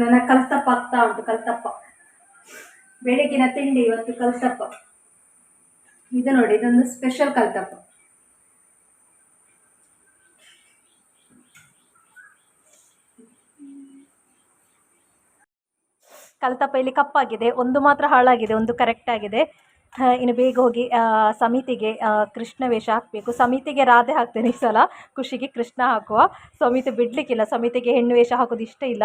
ನನ್ನ ಕಲ್ತಪ್ಪ ಆಗ್ತಾ ಉಂಟು ಕಲ್ತಪ್ಪ ಬೆಳಗಿನ ತಿಂಡಿ ಇವತ್ತು ಕಲ್ತಪ್ಪ ಇದು ನೋಡಿ, ಇದೊಂದು ಸ್ಪೆಷಲ್ ಕಲ್ತಪ್ಪ ಕಲ್ತಪ್ಪ ಇಲ್ಲಿ ಕಪ್ಪಾಗಿದೆ, ಒಂದು ಮಾತ್ರ ಹಾಳಾಗಿದೆ, ಒಂದು ಕರೆಕ್ಟ್ ಆಗಿದೆ. ಇನ್ನು ಬೇಗ ಹೋಗಿ ಸಮಿತಿಗೆ ಕೃಷ್ಣ ವೇಷ ಹಾಕಬೇಕು. ಸಮಿತಿಗೆ ರಾಧೆ ಹಾಕ್ತೇನೆ ಈ ಸಲ, ಖುಷಿಗೆ ಕೃಷ್ಣ ಹಾಕುವ. ಸಮಿತಿ ಬಿಡ್ಲಿಕ್ಕಿಲ್ಲ, ಸಮಿತಿಗೆ ಹೆಣ್ಣು ವೇಷ ಹಾಕೋದು ಇಷ್ಟ ಇಲ್ಲ.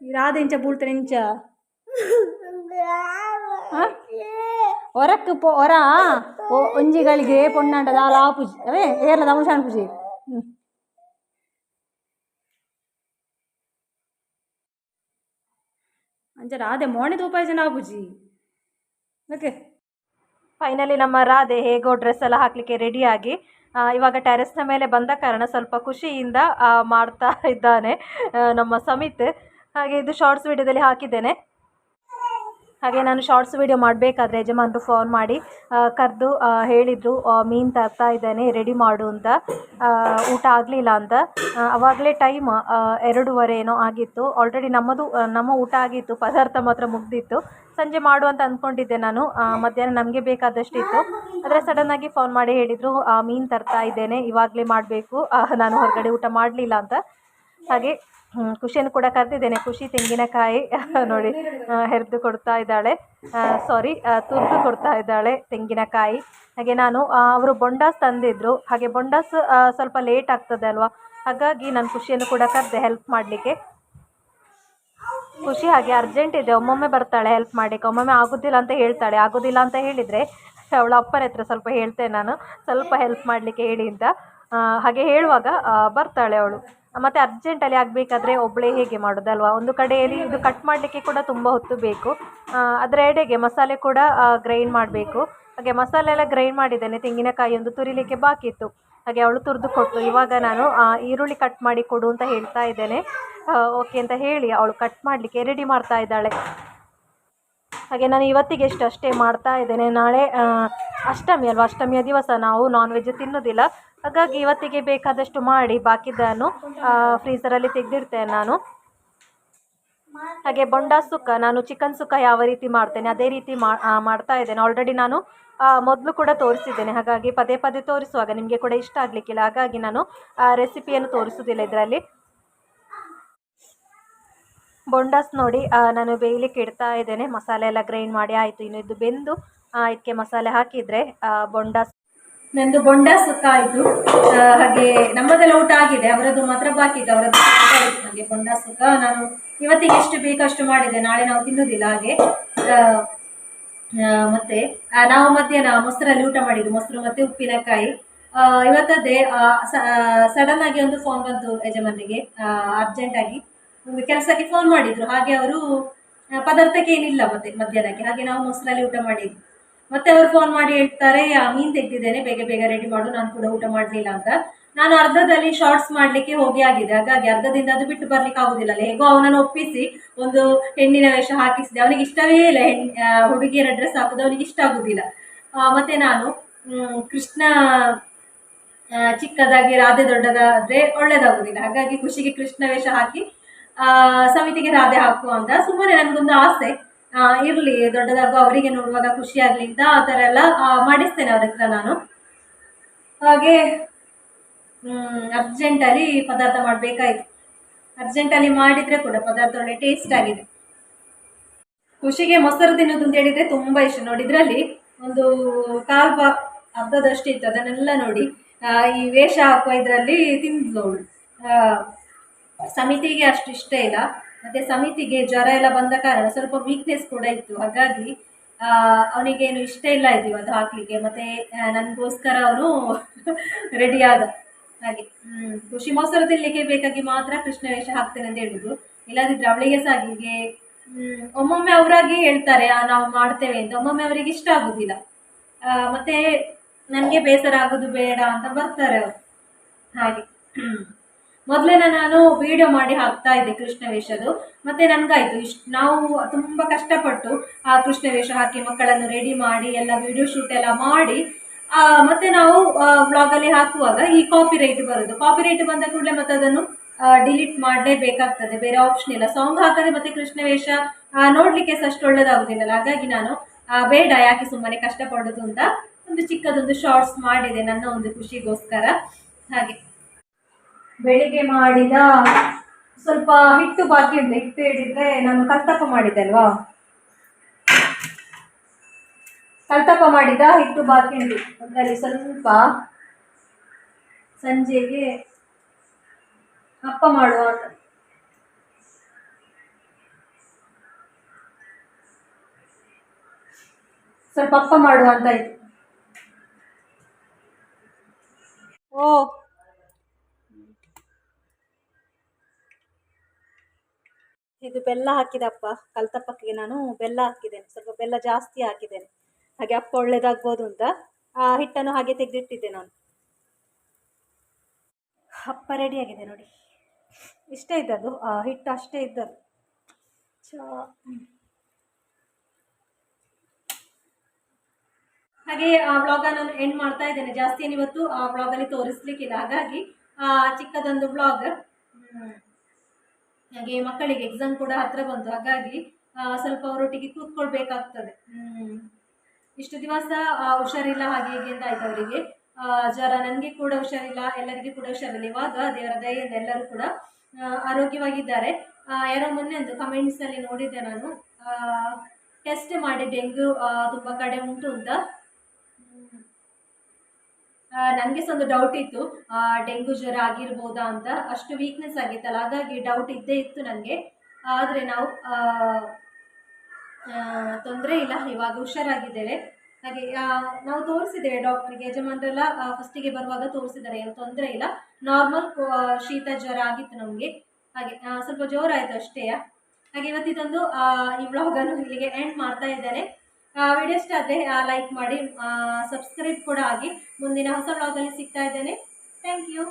ರಾಧೆ ಇಂಚ ಬೂಳ್ತಾರೆ ಇಂಚ போ ಒ- ಒಂಜಿಗಳಿಗೆ ಪೊಣ್ಣಾಂಡ ದಾಲ ಆಪುಜಿ ಅವೇ, ಏರ್ಲ ದಮಶಾನ್ ಪೂಜಿ. ಹ್ಞೂ ಅಂಚ ರಾಧೆ ಮೋಣೆ ತೂಪಾಯಿ ಜನ ಆಪುಜಿ ಓಕೆ. ಫೈನಲಿ ನಮ್ಮ ರಾಧೆ ಹೇಗೋ ಡ್ರೆಸ್ ಎಲ್ಲ ಹಾಕಲಿಕ್ಕೆ ರೆಡಿಯಾಗಿ ಇವಾಗ ಟೆರೆಸ್ನ ಮೇಲೆ ಬಂದ ಕಾರಣ ಸ್ವಲ್ಪ ಖುಷಿಯಿಂದ ಮಾಡ್ತಾ ಇದ್ದಾನೆ ನಮ್ಮ ಸಮಿತ್. ಹಾಗೆ ಇದು ಶಾರ್ಟ್ಸ್ ವಿಡಿಯೋದಲ್ಲಿ ಹಾಕಿದ್ದೇನೆ. ಹಾಗೆ ನಾನು ಶಾರ್ಟ್ಸ್ ವಿಡಿಯೋ ಮಾಡಬೇಕಾದ್ರೆ ಯಜಮಾನರು ಫೋನ್ ಮಾಡಿ ಕರೆದು ಹೇಳಿದರು ಮೀನು ತರ್ತಾ ಇದ್ದೇನೆ ರೆಡಿ ಮಾಡು ಅಂತ. ಊಟ ಆಗಲಿಲ್ಲ ಅಂತ. ಆವಾಗಲೇ ಟೈಮ್ ಎರಡೂವರೆ ಏನೋ ಆಗಿತ್ತು. ಆಲ್ರೆಡಿ ನಮ್ಮದು ನಮ್ಮ ಊಟ ಆಗಿತ್ತು, ಪದಾರ್ಥ ಮಾತ್ರ ಮುಗ್ದಿತ್ತು. ಸಂಜೆ ಮಾಡು ಅಂತ ಅಂದ್ಕೊಂಡಿದ್ದೆ ನಾನು. ಮಧ್ಯಾಹ್ನ ನಮಗೆ ಬೇಕಾದಷ್ಟಿತ್ತು. ಆದರೆ ಸಡನ್ನಾಗಿ ಫೋನ್ ಮಾಡಿ ಹೇಳಿದರು ಮೀನು ತರ್ತಾ ಇದ್ದೇನೆ, ಇವಾಗಲೇ ಮಾಡಬೇಕು. ನಾನು ಹೊರಗಡೆ ಊಟ ಮಾಡಲಿಲ್ಲ ಅಂತ. ಹಾಗೆ ಖುಷಿಯನ್ನು ಕೂಡ ಕರೆದಿದ್ದೇನೆ. ಖುಷಿ ತೆಂಗಿನಕಾಯಿ, ನೋಡಿ ಹೆರಿದು ಕೊಡ್ತಾ ಇದ್ದಾಳೆ. ಸಾರಿ ತುರಿದು ಕೊಡ್ತಾ ಇದ್ದಾಳೆ ತೆಂಗಿನಕಾಯಿ. ಹಾಗೆ ನಾನು ಅವರು ಬೊಂಡಾಸ್ ತಂದಿದ್ರು. ಹಾಗೆ ಬೊಂಡಾಸ್ ಸ್ವಲ್ಪ ಲೇಟ್ ಆಗ್ತದೆ ಅಲ್ವಾ? ಹಾಗಾಗಿ ನಾನು ಖುಷಿಯನ್ನು ಕೂಡ ಕರೆದೆ ಹೆಲ್ಪ್ ಮಾಡಲಿಕ್ಕೆ. ಖುಷಿ ಹಾಗೆ ಅರ್ಜೆಂಟ್ ಇದೆ. ಒಮ್ಮೊಮ್ಮೆ ಬರ್ತಾಳೆ ಹೆಲ್ಪ್ ಮಾಡಲಿಕ್ಕೆ. ಒಮ್ಮೊಮ್ಮೆ ಆಗೋದಿಲ್ಲ ಅಂತ ಹೇಳ್ತಾಳೆ. ಆಗೋದಿಲ್ಲ ಅಂತ ಹೇಳಿದರೆ ಅವಳ ಅಪ್ಪನ ಹತ್ರ ಸ್ವಲ್ಪ ಹೇಳ್ತೇನೆ ನಾನು. ಸ್ವಲ್ಪ ಹೆಲ್ಪ್ ಮಾಡಲಿಕ್ಕೆ ಹೇಳಿ ಅಂತ. ಹಾಗೆ ಹೇಳುವಾಗ ಬರ್ತಾಳೆ ಅವಳು. ಮತ್ತು ಅರ್ಜೆಂಟಲ್ಲಿ ಆಗಬೇಕಾದ್ರೆ ಒಬ್ಬಳೇ ಹೇಗೆ ಮಾಡೋದಲ್ವಾ? ಒಂದು ಕಡೆಯಲ್ಲಿ ಇದು ಕಟ್ ಮಾಡಲಿಕ್ಕೆ ಕೂಡ ತುಂಬ ಹೊತ್ತು ಬೇಕು. ಅದರ ಎಡೆಗೆ ಮಸಾಲೆ ಕೂಡ ಗ್ರೈಂಡ್ ಮಾಡಬೇಕು. ಹಾಗೆ ಮಸಾಲೆ ಎಲ್ಲ ಗ್ರೈಂಡ್ ಮಾಡಿದ್ದೇನೆ, ತೆಂಗಿನಕಾಯಿ ಒಂದು ತುರಿಲಿಕ್ಕೆ ಬಾಕಿ ಇತ್ತು. ಹಾಗೆ ಅವಳು ತುರಿದು ಕೊಟ್ಟು ಇವಾಗ ನಾನು ಈರುಳ್ಳಿ ಕಟ್ ಮಾಡಿ ಕೊಡು ಅಂತ ಹೇಳ್ತಾ ಇದ್ದೇನೆ. ಓಕೆ ಅಂತ ಹೇಳಿ ಅವಳು ಕಟ್ ಮಾಡಲಿಕ್ಕೆ ರೆಡಿ ಮಾಡ್ತಾ ಇದ್ದಾಳೆ. ಹಾಗೆ ನಾನು ಇವತ್ತಿಗೆ ಎಷ್ಟು ಅಷ್ಟೇ ಮಾಡ್ತಾ ಇದ್ದೇನೆ. ನಾಳೆ ಅಷ್ಟಮಿ ಅಲ್ವಾ? ಅಷ್ಟಮಿಯ ದಿವಸ ನಾವು ನಾನ್ ವೆಜ್ ತಿನ್ನೋದಿಲ್ಲ. ಹಾಗಾಗಿ ಇವತ್ತಿಗೆ ಬೇಕಾದಷ್ಟು ಮಾಡಿ ಬಾಕಿದ್ದನ್ನು ಫ್ರೀಸರಲ್ಲಿ ತೆಗೆದಿಡ್ತೇನೆ ನಾನು. ಹಾಗೆ ಬೊಂಡ ಸುಕ್ಕ, ನಾನು ಚಿಕನ್ ಸುಕ್ಕ ಯಾವ ರೀತಿ ಮಾಡ್ತೇನೆ, ಅದೇ ರೀತಿ ಮಾಡ್ತಾ ಇದ್ದೇನೆ. ಆಲ್ರೆಡಿ ನಾನು ಮೊದಲು ಕೂಡ ತೋರಿಸಿದ್ದೇನೆ. ಹಾಗಾಗಿ ಪದೇ ಪದೇ ತೋರಿಸುವಾಗ ನಿಮಗೆ ಕೂಡ ಇಷ್ಟ ಆಗಲಿಕ್ಕಿಲ್ಲ. ಹಾಗಾಗಿ ನಾನು ರೆಸಿಪಿಯನ್ನು ತೋರಿಸೋದಿಲ್ಲ ಇದರಲ್ಲಿ. ಬೊಂಡಾಸ್ ನೋಡಿ ನಾನು ಬೇಯಲಿಕ್ಕೆ ಇಡ್ತಾ ಇದ್ದೇನೆ. ಮಸಾಲೆ ಎಲ್ಲ ಗ್ರೈಂಡ್ ಮಾಡಿ ಆಯಿತು. ಇನ್ನು ಇದು ಬೆಂದು ಇದಕ್ಕೆ ಮಸಾಲೆ ಹಾಕಿದರೆ ಬೊಂಡಾಸ್. ನಂದು ಬೊಂಡಾಸ್ ಸುಕ್ಕ ಆಯಿತು ಹಾಗೆ ನಮ್ಮದೆಲ್ಲ ಊಟ ಆಗಿದೆ. ಅವರದ್ದು ಮಾತ್ರ ಬಾಕಿ ಇದೆ. ಅವರದ್ದು ಹಾಗೆ ಬೊಂಡಾಸ್. ಸುಕ್ಕ ನಾನು ಇವತ್ತಿಗೆ ಎಷ್ಟು ಬೇಕಷ್ಟು ಮಾಡಿದೆ. ನಾಳೆ ನಾವು ತಿನ್ನೋದಿಲ್ಲ ಹಾಗೆ. ಮತ್ತೆ ನಾವು ಮಧ್ಯಾಹ್ನ ಮೊಸರಲ್ಲಿ ಊಟ ಮಾಡಿದ್ದು. ಮೊಸರು ಮತ್ತೆ ಉಪ್ಪಿನಕಾಯಿ. ಇವತ್ತದ್ದೇ ಸಡನ್ ಆಗಿ ಒಂದು ಫೋನ್ ಬಂತು ಯಜಮಾನಿಗೆ ಅರ್ಜೆಂಟ್ ಆಗಿ. ಒಂದು ಕೆಲಸಕ್ಕೆ ಫೋನ್ ಮಾಡಿದ್ರು. ಹಾಗೆ ಅವರು ಪದಾರ್ಥಕ್ಕೆ ಏನಿಲ್ಲ ಮತ್ತೆ ಮಧ್ಯಾಹ್ನಕ್ಕೆ. ಹಾಗೆ ನಾವು ಮೊಸರಲ್ಲಿ ಊಟ ಮಾಡಿದ್ವಿ. ಮತ್ತೆ ಅವರು ಫೋನ್ ಮಾಡಿ ಹೇಳ್ತಾರೆ ಮೀನ್ ತೆಗ್ದಿದ್ದೇನೆ, ಬೇಗ ಬೇಗ ರೆಡಿ ಮಾಡು, ನಾನು ಕೂಡ ಊಟ ಮಾಡಲಿಲ್ಲ ಅಂತ. ನಾನು ಅರ್ಧದಲ್ಲಿ ಶಾರ್ಟ್ಸ್ ಮಾಡ್ಲಿಕ್ಕೆ ಹೋಗಿ ಆಗಿದೆ ಹಾಗಾಗಿ ಅರ್ಧದಿಂದ ಅದು ಬಿಟ್ಟು ಬರ್ಲಿಕ್ಕೆ ಆಗುದಿಲ್ಲ ಅಲ್ಲ. ಹೇಗೋ ಅವನನ್ನು ಒಪ್ಪಿಸಿ, ಒಂದು ಹೆಣ್ಣಿನ ವೇಷ ಹಾಕಿಸಿದೆ. ಅವನಿಗೆ ಇಷ್ಟವೇ ಇಲ್ಲ ಹೆಣ್ ಹುಡುಗಿಯರ ಡ್ರೆಸ್ ಹಾಕೋದು ಅವನಿಗೆ ಇಷ್ಟ ಆಗುದಿಲ್ಲ. ಮತ್ತೆ ನಾನು ಕೃಷ್ಣ ಚಿಕ್ಕದಾಗಿ, ರಾಧೆ ದೊಡ್ಡದಾದ್ರೆ ಒಳ್ಳೇದಾಗುದಿಲ್ಲ. ಹಾಗಾಗಿ ಖುಷಿಗೆ ಕೃಷ್ಣ ವೇಷ ಹಾಕಿ ಸಮಿತಿಗೆ ರಾಧೆ ಹಾಕುವ ಅಂತ ಸುಮ್ಮನೆ ನನಗೊಂದು ಆಸೆ. ಇರಲಿ, ದೊಡ್ಡದಾಗು ಅವರಿಗೆ ನೋಡುವಾಗ ಖುಷಿ ಆಗ್ಲಿ ಅಂತ ಆ ಥರ ಎಲ್ಲ ಮಾಡಿಸ್ತೇನೆ ಅವ್ರ ನಾನು. ಹಾಗೆ ಅರ್ಜೆಂಟಲ್ಲಿ ಪದಾರ್ಥ ಮಾಡಬೇಕಾಯಿತು. ಅರ್ಜೆಂಟಲ್ಲಿ ಮಾಡಿದರೆ ಕೂಡ ಪದಾರ್ಥ ಒಳ್ಳೆ ಟೇಸ್ಟ್ ಆಗಿದೆ. ಖುಷಿಗೆ ಮೊಸರು ತಿನ್ನೋದು ಅಂತ ಹೇಳಿದರೆ ತುಂಬ ಇಷ್ಟ. ನೋಡಿ, ಇದರಲ್ಲಿ ಒಂದು ಕಾಲು ಬಾ ಅರ್ಧದಷ್ಟು ಇತ್ತು ಅದನ್ನೆಲ್ಲ ನೋಡಿ ಈ ವೇಷ ಹಾಕುವ ಇದರಲ್ಲಿ ತಿಂದ್ಲು ಅವಳು. ಸಮಿತಿಗೆ ಅಷ್ಟು ಇಷ್ಟ ಇಲ್ಲ. ಮತ್ತೆ ಸಮಿತಿಗೆ ಜ್ವರ ಎಲ್ಲ ಬಂದ ಕಾರಣ ಸ್ವಲ್ಪ ವೀಕ್ನೆಸ್ ಕೂಡ ಇತ್ತು. ಹಾಗಾಗಿ ಅವನಿಗೇನು ಇಷ್ಟ ಇಲ್ಲ ಇದು ಅದು ಹಾಕ್ಲಿಕ್ಕೆ. ಮತ್ತೆ ನನಗೋಸ್ಕರ ಅವನು ರೆಡಿ ಆದ ಹಾಗೆ. ಖುಷಿ ಮೊಸರು ತಿನ್ನಲಿಕ್ಕೆ ಬೇಕಾಗಿ ಮಾತ್ರ ಕೃಷ್ಣ ವೇಷ ಹಾಕ್ತೇನೆ ಅಂತ ಹೇಳುದು ಇಲ್ಲದಿದ್ದರೆ ಅವಳಿಗೆ ಸಹ ಹೀಗೆ ಹ್ಮ್, ಒಮ್ಮೊಮ್ಮೆ ಅವರಾಗಿ ಹೇಳ್ತಾರೆ ನಾವು ಮಾಡ್ತೇವೆ ಅಂತ. ಒಮ್ಮೊಮ್ಮೆ ಅವರಿಗೆ ಇಷ್ಟ ಆಗುದಿಲ್ಲ. ಮತ್ತೆ ನನಗೆ ಬೇಸರ ಆಗೋದು ಬೇಡ ಅಂತ ಬರ್ತಾರೆ ಅವರು. ಹಾಗೆ. ಮೊದಲೆಲ್ಲ ನಾನು ವಿಡಿಯೋ ಮಾಡಿ ಹಾಕ್ತಾ ಇದ್ದೆ ಕೃಷ್ಣ ವೇಷದು ಮತ್ತೆ ನನ್ಗಾಯ್ತು, ಇಷ್ಟು ನಾವು ತುಂಬ ಕಷ್ಟಪಟ್ಟು ಆ ಕೃಷ್ಣ ವೇಷ ಹಾಕಿ ಮಕ್ಕಳನ್ನು ರೆಡಿ ಮಾಡಿ, ಎಲ್ಲ ವಿಡಿಯೋ ಶೂಟ್ ಎಲ್ಲ ಮಾಡಿ ಮತ್ತೆ ನಾವು ಬ್ಲಾಗಲ್ಲಿ ಹಾಕುವಾಗ ಈ ಕಾಪಿ ರೈಟ್ ಬರೋದು. ಕಾಪಿ ರೈಟ್ ಬಂದ ಕೂಡಲೇ ಮತ್ತೆ ಅದನ್ನು ಡಿಲೀಟ್ ಮಾಡಲೇಬೇಕಾಗ್ತದೆ. ಬೇರೆ ಆಪ್ಷನ್ ಇಲ್ಲ. ಸಾಂಗ್ ಹಾಕದೆ ಮತ್ತೆ ಕೃಷ್ಣ ವೇಷ ನೋಡ್ಲಿಕ್ಕೆ ಸಹ ಅಷ್ಟು ಒಳ್ಳೇದಾಗುದಿಲ್ಲಲ್ಲ. ಹಾಗಾಗಿ ನಾನು ಬೇಡ, ಯಾಕೆ ಸುಮ್ಮನೆ ಕಷ್ಟಪಡೋದು ಅಂತ ಒಂದು ಚಿಕ್ಕದೊಂದು ಶಾರ್ಟ್ಸ್ ಮಾಡಿದೆ ನನ್ನ ಒಂದು ಖುಷಿಗೋಸ್ಕರ. ಹಾಗೆ. ಬೆಳಿಗ್ಗೆ ಮಾಡಿದ ಸ್ವಲ್ಪ ಹಿಟ್ಟು ಬಾಕಿ ಉಂಟು. ಹಿಟ್ಟು ಹಿಡಿದ್ರೆ ನಾನು ಕಲ್ತಪ್ಪ ಮಾಡಿದ್ದಲ್ವಾ ಕಲ್ತಪ್ಪ ಮಾಡಿದ ಹಿಟ್ಟು ಬಾಕಿ ಉಂಟು. ಅದರಲ್ಲಿ ಸ್ವಲ್ಪ ಸಂಜೆಗೆ ಅಪ್ಪ ಮಾಡುವ ಅಂತ. ಸ್ವಲ್ಪ ಅಪ್ಪ ಮಾಡುವ ಅಂತ ಇತ್ತು. ಇದು ಬೆಲ್ಲ ಹಾಕಿದಪ್ಪ ಕಲ್ತಪ್ಪಕ್ಕೆ ನಾನು ಬೆಲ್ಲ ಹಾಕಿದ್ದೇನೆ, ಸ್ವಲ್ಪ ಬೆಲ್ಲ ಜಾಸ್ತಿ ಹಾಕಿದ್ದೇನೆ. ಹಾಗೆ ಅಪ್ಪ ಒಳ್ಳೇದಾಗ್ಬೋದು ಅಂತ ಆ ಹಿಟ್ಟನ್ನು ಹಾಗೆ ತೆಗೆದಿಟ್ಟಿದ್ದೆ ನಾನು. ಅಪ್ಪ ರೆಡಿಯಾಗಿದೆ ನೋಡಿ. ಇಷ್ಟೇ ಇದ್ದದ್ದು, ಆ ಹಿಟ್ಟು ಅಷ್ಟೇ ಇದ್ದದ್ದು. ಚಾ ಹಾಗೆ ಆ ವ್ಲಾಗನ್ನು ಎಂಡ್ ಮಾಡ್ತಾ ಇದ್ದೇನೆ. ಜಾಸ್ತಿ ಇವತ್ತು ಆ ವ್ಲಾಗಲ್ಲಿ ತೋರಿಸ್ಲಿಕ್ಕಿಲ್ಲ. ಹಾಗಾಗಿ ಆ ಚಿಕ್ಕದೊಂದು ವ್ಲಾಗ್ ಹಾಗೆ ಮಕ್ಕಳಿಗೆ ಎಕ್ಸಾಮ್ ಕೂಡ ಹತ್ರ ಬಂತು. ಹಾಗಾಗಿ ಸ್ವಲ್ಪ ಅವರೊಟ್ಟಿಗೆ ಕೂತ್ಕೊಳ್ಬೇಕಾಗ್ತದೆ. ಇಷ್ಟು ದಿವಸ ಹುಷಾರಿಲ್ಲ ಹಾಗೆ ಹೀಗೆ ಅಂತ ಆಯ್ತು ಅವರಿಗೆ. ಜ್ವರ ನನಗೆ ಕೂಡ ಹುಷಾರಿಲ್ಲ, ಎಲ್ಲರಿಗೂ ಕೂಡ ಹುಷಾರಿಲ್ಲ. ಇವಾಗ ದೇವರ ದಯೆಯಿಂದ ಎಲ್ಲರೂ ಕೂಡ ಆರೋಗ್ಯವಾಗಿದ್ದಾರೆ. ಯಾರೋ ಮೊನ್ನೆ ಒಂದು ಕಮೆಂಟ್ಸಲ್ಲಿ ನೋಡಿದ್ದೆ ನಾನು. ಟೆಸ್ಟ್ ಮಾಡಿ ಡೆಂಗ್ಯೂ ತುಂಬಾ ಕಡೆ ಉಂಟು ಅಂತ. ನನಗೆ ಸಹ ಒಂದು ಡೌಟ್ ಇತ್ತು ಡೆಂಗು ಜ್ವರ ಆಗಿರ್ಬೋದಾ ಅಂತ. ಅಷ್ಟು ವೀಕ್ನೆಸ್ ಆಗಿತ್ತಲ್ಲ, ಹಾಗಾಗಿ ಡೌಟ್ ಇದ್ದೇ ಇತ್ತು ನನಗೆ. ಆದರೆ ನಾವು ತೊಂದರೆ ಇಲ್ಲ, ಇವಾಗ ಹುಷಾರಾಗಿದ್ದೇವೆ. ಹಾಗೆ ನಾವು ತೋರಿಸಿದ್ದೇವೆ ಡಾಕ್ಟ್ರಿಗೆ ಯಜಮಾನರೆಲ್ಲ ಫಸ್ಟಿಗೆ ಬರುವಾಗ ತೋರಿಸಿದ್ದಾರೆ, ಏನು ತೊಂದರೆ ಇಲ್ಲ. ನಾರ್ಮಲ್ ಶೀತ ಜ್ವರ ಆಗಿತ್ತು ನಮಗೆ. ಹಾಗೆ ಸ್ವಲ್ಪ ಜೋರಾಯಿತು ಅಷ್ಟೇ. ಹಾಗೆ ಇವತ್ತಿದೊಂದು ಈ ವ್ಲಾಗನ್ನು ಇಲ್ಲಿಗೆ ಎಂಡ್ ಮಾಡ್ತಾ ಇದ್ದೇನೆ. ವಿಡಿಯೋ ಇಷ್ಟ ಆದರೆ ಲೈಕ್ ಮಾಡಿ ಸಬ್ಸ್ಕ್ರೈಬ್ ಕೂಡ ಆಗಿ ಮುಂದಿನ ಹೊಸ ವ್ಲಾಗಲ್ಲಿ ಸಿಗ್ತಾ ಇದ್ದೇನೆ. Thank you